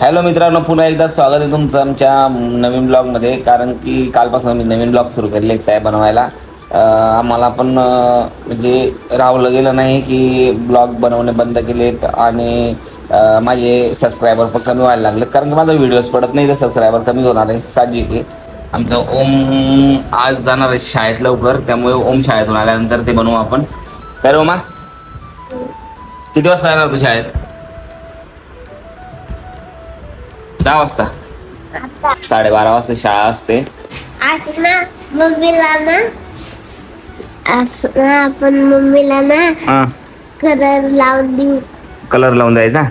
Hello मित्रांनो पुन्हा एकदा स्वागत आहे तुमचं आमच्या नवीन ब्लॉगमध्ये. कारण की कालपासून मी नवीन ब्लॉग सुरू केले त्या बनवायला. आम्हाला पण म्हणजे राहवलं गेलं नाही की ब्लॉग बनवणे बंद केलेत आणि माझे सबस्क्रायबर पण कमी व्हायला लागले. कारण की माझा व्हिडिओज पडत नाही तर सबस्क्रायबर कमी होणार आहे. साहजिक आहे. आमचं ओम आज जाणार आहे शाळेत लवकर. त्यामुळे ओम शाळेतून आल्यानंतर ते बनवू आपण. तर ओमा? किती वाजता येणार तू शाळेत? दहा वाजता? साडेबारा वाजता शाळा असते. आज ना मम्मीला ना आज ना आपण मम्मीला ना कलर लावून देऊ. कलर लावून द्यायचा?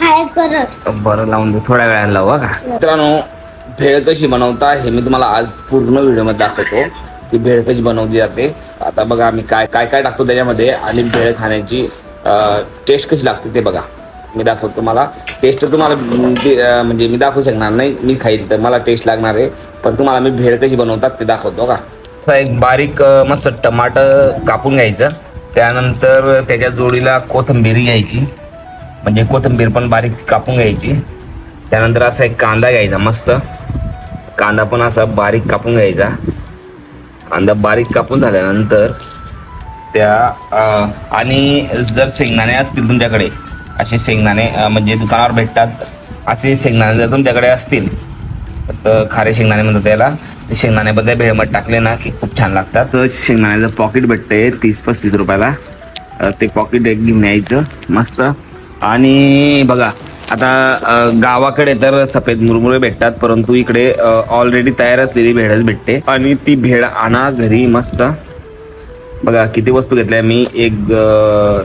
हाय कलर. बरं लावून देऊ. थोड्या वेळाने लावू हा का? मित्रांनो भेळ कशी बनवता हे मी तुम्हाला आज पूर्ण व्हिडिओमध्ये दाखवतो. की भेळ कशी बनवली जाते. आता बघा आम्ही काय काय काय टाकतो त्याच्यामध्ये आणि भेळ खाण्याची टेस्ट कशी लागते ते बघा. मी दाखवतो तुम्हाला. टेस्ट तुम्हाला म्हणजे मी दाखवू शकणार नाही. मी खाईल तर मला टेस्ट लागणार आहे. पण तुम्हाला मी भेळ कशी बनवतात ते दाखवतो हो का? एक बारीक मस्त टमाटर कापून घ्यायचं. त्यानंतर त्याच्या जोडीला कोथिंबीर घ्यायची. म्हणजे कोथिंबीर पण बारीक कापून घ्यायची. त्यानंतर असा एक कांदा घ्यायचा मस्त. कांदा पण असा बारीक कापून घ्यायचा. कांदा बारीक कापून झाल्यानंतर त्या आणि जर शेंगदाणे असतील तुमच्याकडे असे शेंगदाणे म्हणजे दुकानावर भेटतात. असे शेंगदाणे जर तुमच्याकडे असतील तर खारे शेंगदाणे म्हणतात त्याला. ते शेंगदाण्याबद्दल भेळमट टाकले ना की खूप छान लागतात. तर शेंगदाण्याचं पॉकेट भेटते तीस पस्तीस रुपयाला. ते पॉकेट एक घेऊन यायचं मस्त. आणि बघा आता गावाकडे तर सफेद मुरमुरे भेटतात परंतु इकडे ऑलरेडी तयार असलेली भेळच भेटते. आणि ती भेळ आणा घरी मस्त. बघा किती वस्तू घेतल्या मी एक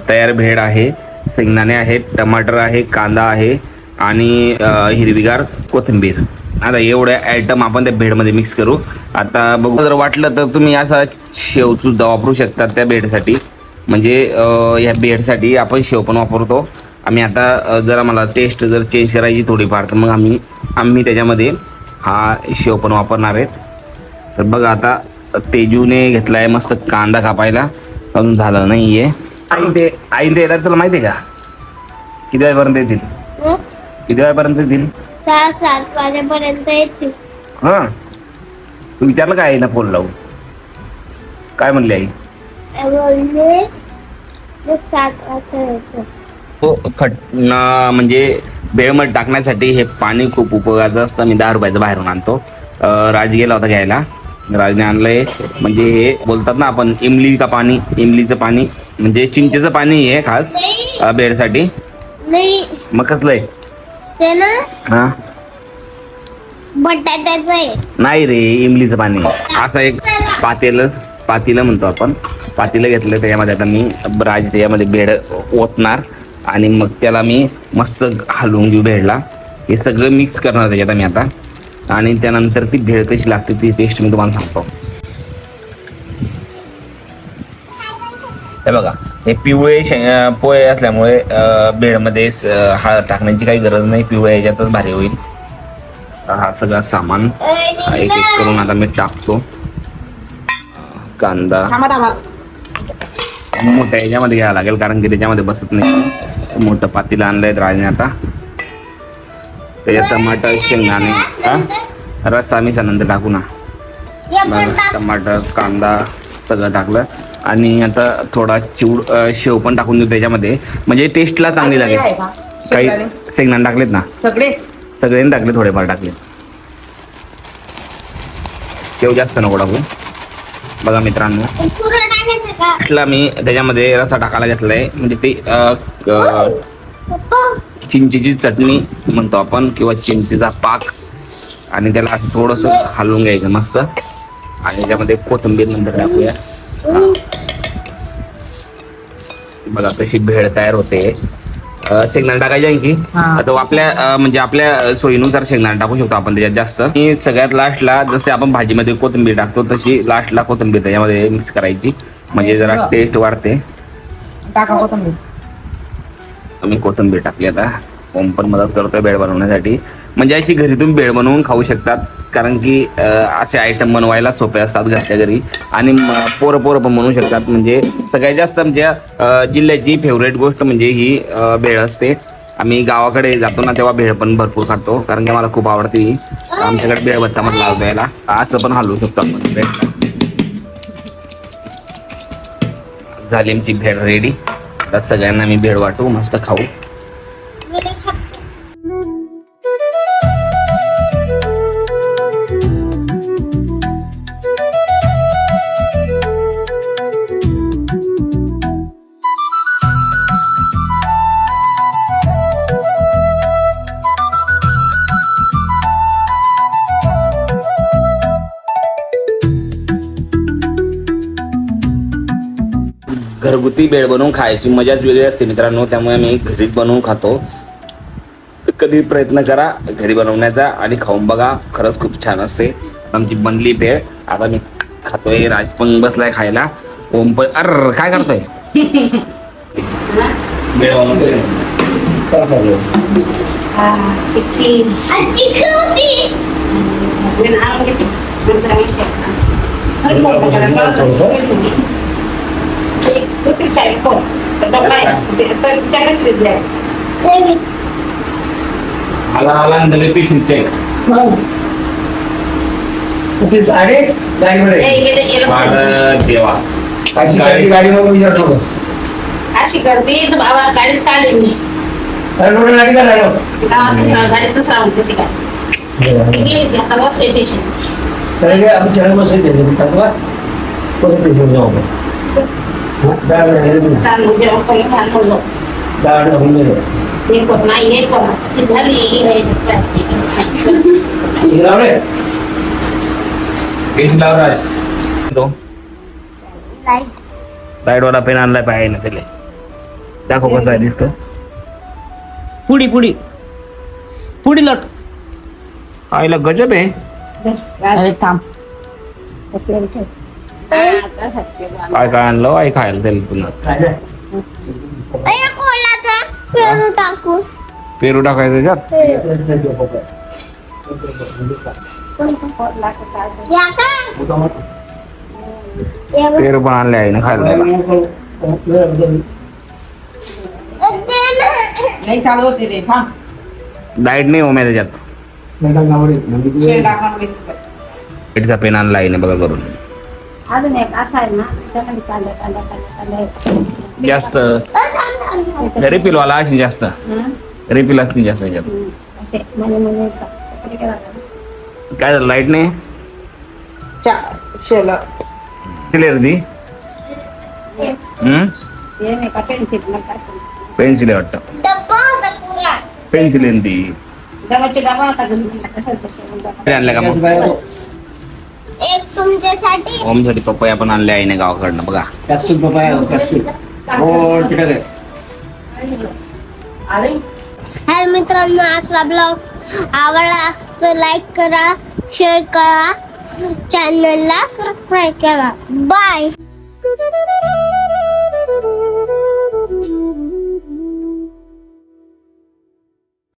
तयार भेळ आहे. शेंगदाणे आहेत टमाटर आहे कांदा आहे आणि हिरवीगार कोथिंबीर. आता एवढ्या आयटम आपण त्या भेडमध्ये मिक्स करू. आता बघू जर वाटलं तर तुम्ही असा शेव सुद्धा वापरू शकता त्या भेडसाठी. म्हणजे ह्या भेडसाठी आपण शेव पण वापरतो. आम्ही आता जरा मला टेस्ट जर चेंज करायची थोडीफार तर मग आम्ही आम्ही त्याच्यामध्ये हा शेव पण वापरणार आहेत. तर बघा आता तेजूने घेतला आहे मस्त कांदा कापायला. अजून झालं आहे आई ते आई ते येतात तुला माहिती आहे का? किती वेळापर्यंत येतील? किती वेळापर्यंत येतील? सहा सात वाजेपर्यंत येतील. हा. तू विचारलं काय आईला फोन लावून? काय म्हणली आई? बोलले ते सात वाजता येतो. हो खट न- म्हणजे बेळमट टाकण्यासाठी हे पाणी खूप उपयोगाचं असतं. मी दहा रुपयाचं बाहेरून आणतो. अं, राज गेला होता घ्यायला. राजने आणलंय. म्हणजे हे बोलतात ना आपण इमली का पाणी इमलीचं पाणी म्हणजे चिंचेचं पाणी आहे खास बेडसाठी. नाही. मग कसलं आहे? हा? नाही रे इमलीचं पाणी असं एक पातेलं पातीलं म्हणतो आपण. पातीलं घेतलं त्याच्यामध्ये आता मी राज त्याच्यामध्ये भेड ओतणार. आणि मग त्याला मी मस्त हलवून घेऊ भेडला हे सगळं मिक्स करणार त्याच्यात मी आता. आणि त्यानंतर ती भेळ कशी लागते ती टेस्ट मी तुम्हाला सांगतो. हे बघा हे पिवळे पोहे असल्यामुळे भेळमध्ये हळद टाकण्याची काही गरज नाही पिवळे याच्यातच भारी होईल. हा सगळा सामान. एक एक करून आता मी टाकतो. कांदा. मोठ्या याच्यामध्ये घ्यावं लागेल कारण की त्याच्यामध्ये बसत नाही. मोठं पातीला आणलंय राजने आता. त्याच्यात टमाटर शेंगदाणे हा? रस्सा मी नंतर टाकू ना. टमाटर कांदा सगळं टाकलं. आणि आता थोडा चिवड शेव पण टाकून देऊ त्याच्यामध्ये. म्हणजे टेस्टला चांगली लागेल. काही शेंगदाणे? टाकलेत ना? सगळे? सगळ्यांनी टाकले थोडेफार टाकले. शेव जास्त नको टाकू. बघा मित्रांनो. म्हटलं मी त्याच्यामध्ये रसा टाकायला घेतलाय. म्हणजे ते पप्पा. चिंचेची चटणी म्हणतो आपण किंवा चिंचेचा पाक. आणि त्याला असं थोडस हलवून घ्यायचं मस्त. आणि त्याच्यामध्ये कोथिंबीर नंतर टाकूया. बघा कशी भेळ तयार होते. शेंगदाणे टाकायचे हा. आता आपल्या म्हणजे आपल्या सोयीनुसार शेंगदाणे टाकू शकतो आपण त्याच्यात जास्त. आणि सगळ्यात लास्टला जसे आपण भाजीमध्ये कोथिंबीर टाकतो तशी लास्टला कोथिंबीर त्याच्यामध्ये मिक्स करायची. म्हणजे जरा टेस्ट वाढते. टाका कोथिंबीर. तुम्ही कोथिंबीर टाकली आता. ओम पण मदत करतोय बेड बनवण्यासाठी. म्हणजे अशी घरी तुम्ही बेड बनवून खाऊ शकतात. कारण की असे आयटम बनवायला सोपे असतात घरच्या घरी. आणि पोरं पोरं पण बनवू शकतात. म्हणजे सगळ्यात जास्त आमच्या जिल्ह्याची फेवरेट गोष्ट म्हणजे ही भेळ असते. आम्ही गावाकडे जातो ना तेव्हा भेळ पण भरपूर खातो. कारण की मला खूप आवडते ही. आमच्याकडे भेळ भत्ता म्हटलं लावतो याला असं पण हलवू शकतो आपण. भेळ झाली आमची भेळ रेडी आता सगळ्यांना मी भेळ वाटू मस्त खाऊ. घरगुती भेळ बनवून खायची मजाच वेगळी असते मित्रांनो त्यामुळे मी घरीच बनवून खातो. कधी प्रयत्न करा घरी बनवण्याचा आणि खाऊन बघा खरंच खूप छान असते आमची बनली भेळ. आता मी खातोय राज पण बसलाय खायला. ओम पण अर काय करतोय? भेळ चाय कोण डब्बा आहे तर चारच दिले आला आला आणि त्याला पीठ निघते अरे गाडीमध्ये गेले गेलं देवा. गाडी गाडी मग विचार नको अशी गर्दी तर बाबा गाडीच काढली नाही? अरे कुठे गाडी का राहिलो गावात गाडीतच राहून होती काय? गेली आता बस स्टेशन तर काय आपण चरण जाऊ आपण. गाडी चालू जेवण करून घालवलं होऊन गेलो. हे कोण? नाही हे कोण? ती झाली हे रे पीठ लाव राज. तो. लाइट लाइट वाला पेन आणलाय पाहिजे ना त्याला. दाखव कसा आहे दिसतो. पुडी पुडी पुडी लट. आईला गजब आहे. अरे थांब. काय काय आणलं? आई खायला अय कोलाचा पेरू टाकू पेरू टाकायचं बघ. पेरू पण आणले आहे ना खायला ना. नाही हो माझ्या त्याच्यात. पेन आणला आहे ना बघा करून. अजून एक असा आहे ना त्याच्यामध्ये कांदा कांदा कांदा कांदा जास्त अ, थांब, थांब, थांब. रिपील वाला अशी जास्त? रिपील असते जास्त याच्यात. असे म्हणजे म्हणजे काय झालं लाइट नाही चा- शेलं. क्लिअर हे का पेन्सिल वाटतं पेन्सिल आहे ना ती डबाचे डबा होता घरी म्हणलं कशाला तो करून डबा. ते आणलं का मग तुमच्यासाठी. ओमसाठी पपया पण आणले आहे ना गावाकडनं बघा. कॅप्सूल पपाया कॅप्सूल हो आहे अरे हाय मित्रांनो आजचा ब्लॉग आवडला असं तर लाईक करा शेअर करा चॅनलला सबस्क्राईब करा. बाय